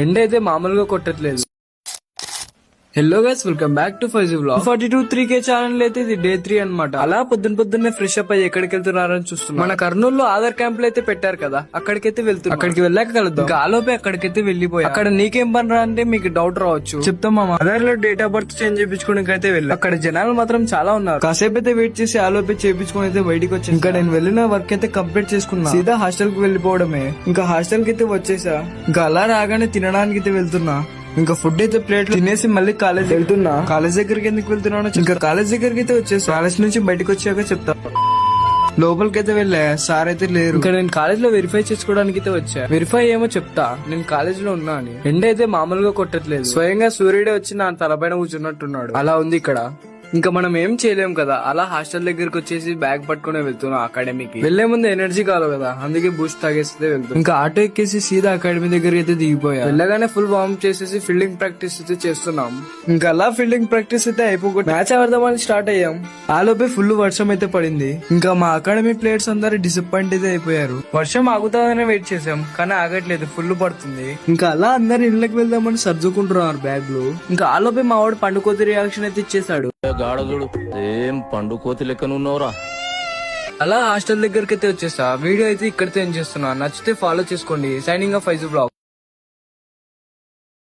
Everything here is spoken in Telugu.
ఎండ అయితే మామూలుగా కొట్టట్లేదు. Hello guys welcome back to five blog forty two three K channel అయితే ఇది డే త్రీ అన్నమాట. అలా పొద్దున్న పొద్దున్నే ఫ్రెష్ అప్ అయ్యి ఎక్కడికి వెళ్తున్నారని చూస్తున్నాం. మన కర్నూలులో ఆధార్ క్యాంపులు అయితే పెట్టారు కదా అక్కడికైతే వెళ్తున్నాం. అక్కడికి వెళ్ళాక కలుద్దాం. ఇంకా ఆలోపే అక్కడికైతే వెళ్ళిపోయి. అక్కడ నీకేం పని రా అంటే మీకు డౌట్ రావచ్చు. చెప్తాం మామ. ఆధార్లో డేట్ ఆఫ్ బర్త్ చేంజ్ చేయించుకోవడానికి అయితే వెళ్ళి. అక్కడ జనాలు మాత్రం చాలా ఉన్నారు. కాసేపు అయితే వెయిట్ చేసి ఆలోపే చేయించుకుని అయితే బయటికి వచ్చి ఇంకా నేను వెళ్ళిన వర్క్ అయితే కంప్లీట్ చేసుకున్నా. సీదా హాస్టల్కి వెళ్ళిపోవడమే. ఇంకా హాస్టల్కి అయితే వచ్చేసా? ఇంకా అలా రాగానే తినడానికి అయితే వెళ్తున్నా. ఇంకా ఫుడ్ అయితే ప్లేట్ తినేసి మళ్ళీ కాలేజ్ వెళ్తున్నా. కాలేజ్ దగ్గరికి ఎందుకు వెళ్తున్నాను ఇంకా కాలేజ్ దగ్గరికి అయితే వచ్చేసి కాలేజ్ నుంచి బయటకు వచ్చాక చెప్తా. లోపలికి అయితే వెళ్ళా. సార్ అయితే లేరు. ఇంకా నేను కాలేజ్లో వెరిఫై చేసుకోవడానికి అయితే వచ్చా. వెరిఫై ఏమో చెప్తా. నేను కాలేజ్లో ఉన్నా అని. ఎండ అయితే మామూలుగా కొట్టట్లేదు. స్వయంగా సూర్యుడే వచ్చి నా తలపైన కూర్చున్నట్టున్నాడు. అలా ఉంది ఇక్కడ. ఇంకా మనం ఏం చేయలేం కదా. అలా హాస్టల్ దగ్గరికి వచ్చేసి బ్యాగ్ పట్టుకునే వెళ్తున్నాం అకాడమీకి. వెళ్ళే ముందు ఎనర్జీ కావాలి కదా. అందుకే బూస్ట్ తాగేస్తే వెళ్తాం ఇంకా ఆటో ఎక్కేసి సీదా అకాడమీ దగ్గర అయితే దిగిపోయా. వెళ్ళగానే ఫుల్ వార్మ్ చేసేసి ఫీల్డింగ్ ప్రాక్టీస్ అయితే చేస్తున్నాం. ఇంకా అలా ఫీల్డింగ్ ప్రాక్టీస్ అయితే అయిపోకూడదు మ్యాచ్ ఆడదామని స్టార్ట్ అయ్యాం. ఆలోపే ఫుల్ వర్షం అయితే పడింది. ఇంకా మా అకాడమీ ప్లేయర్స్ అందరు డిసప్పాయింట్ అయితే అయిపోయారు. వర్షం ఆగుతాదని వెయిట్ చేసాం కానీ ఆగట్లేదు. ఫుల్ పడుతుంది. ఇంకా అలా అందరు ఇళ్ళకి వెళ్దామని సర్దుకుంటున్నారు బ్యాగ్లో ఇంకా ఆలోపే మా వాడు పండుకోతి రియాక్షన్ అయితే ఇచ్చేసాడు గాడదుడు ఏం పండు కోతి లెక్కనున్నావురా అలా హాస్టల్ దగ్గరికి అయితే వచ్చేసా వీడియో అయితే ఇక్కడితో ఏం చేస్తున్నా? నచ్చితే ఫాలో చేసుకోండి. Signing off ఐజు blog